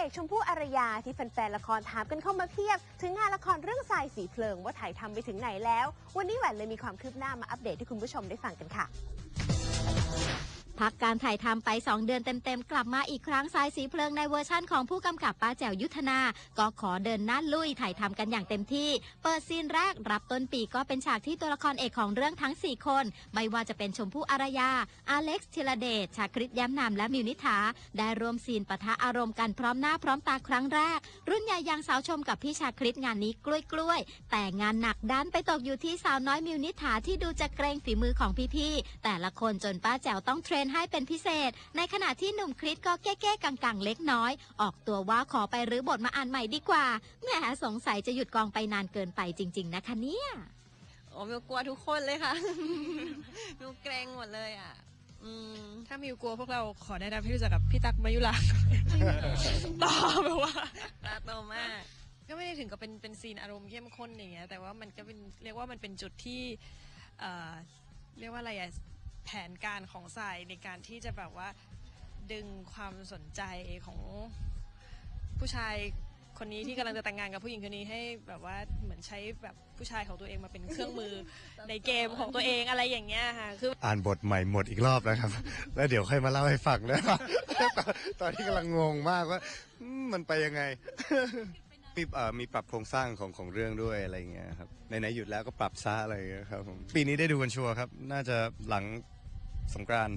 เอกชมพู่อารยาที่แฟนๆละครถามกันเข้ามาเพียบ ถึงงานละครเรื่องทรายสีเพลิงว่าถ่ายทำไปถึงไหนแล้ว วันนี้แหวนเลยมีความคืบหน้ามาอัปเดตให้คุณผู้ชมได้ฟังกันค่ะ พักการถ่ายทำไป 2 เดือนเต็มๆ กลับมาอีกครั้งสายสีเพลิงในเวอร์ชั่นของผู้กำกับป้าแจ๋วยุทธนา ก็ขอเดินหน้าลุยถ่ายทำกันอย่างเต็มที่ เปิดซีนแรกรับต้นปีก็เป็นฉากที่ตัวละครเอกของเรื่องทั้ง 4 คน ไม่ว่าจะเป็นชมพู่อารยา อเล็กซ์ธีรเดชชาคริตย้มนามและมิวนิษฐาได้รวมซีนปะทะอารมณ์กันพร้อมหน้าพร้อมตาครั้งแรก รุ่นใหญ่ยังสาวชมกับพี่ชาคริตงานนี้กล้วยๆแต่งานหนักดันไปตกอยู่ที่สาวน้อยมิวนิษฐาที่ดูจะเกรงฝีมือของพี่ๆแต่ละคนจนป้าแจ๋วต้องเทรนให้เป็นพิเศษ ในขณะที่หนุ่มคริสก็แก้ๆกังๆเล็กน้อย ออกตัวว่าขอไปรื้อบทมาอ่านใหม่ดีกว่าแหมสงสัยจะหยุดกองไปนานเกินไปจริง ๆ นะคะเนี่ยโอ้มิวกลัวทุกคนเลยค่ะมิวเกรงหมดเลยอะอืมถ้ามิวกลัวพวกเราขอแนะนำให้รู้จักกับพี่ตั๊กมายุราต่อแบบว่าตาโตมากก็ไม่ได้ถึงกับเป็นเป็นซีนอารมณ์เข้มข้นอย่างเงี้ยแต่ว่ามันก็เป็นเรียกว่ามันเป็นจุดที่เอ่อเรียกว่าอะไรอะ แผนการของสายในการที่จะแบบว่าดึงความสนใจของผู้ชายคนนี้ที่กำลังจะแต่งงานกับผู้หญิงคนนี้ให้แบบว่าเหมือนใช้แบบผู้ชายของตัวเองมาเป็นเครื่องมือ ในเกมของตัวเองอะไรอย่างเงี้ยค่ะคืออ่านบทใหม่หมดอีกรอบแล้วครับ แล้วเดี๋ยวค่อยมาเล่าให้ฟังนะตอนนี้กำลังงงมากว่าอืมมันไปยังไง มีเอ่อมีปรับโครงสร้างของของเรื่องด้วยอะไรอย่างเงี้ยครับไหนๆหยุดแล้วก็ปรับซะอะไรอย่างเงี้ยครับผมปีนี้ได้ดูกันชัวร์ครับ น่าจะหลังสงกรานต์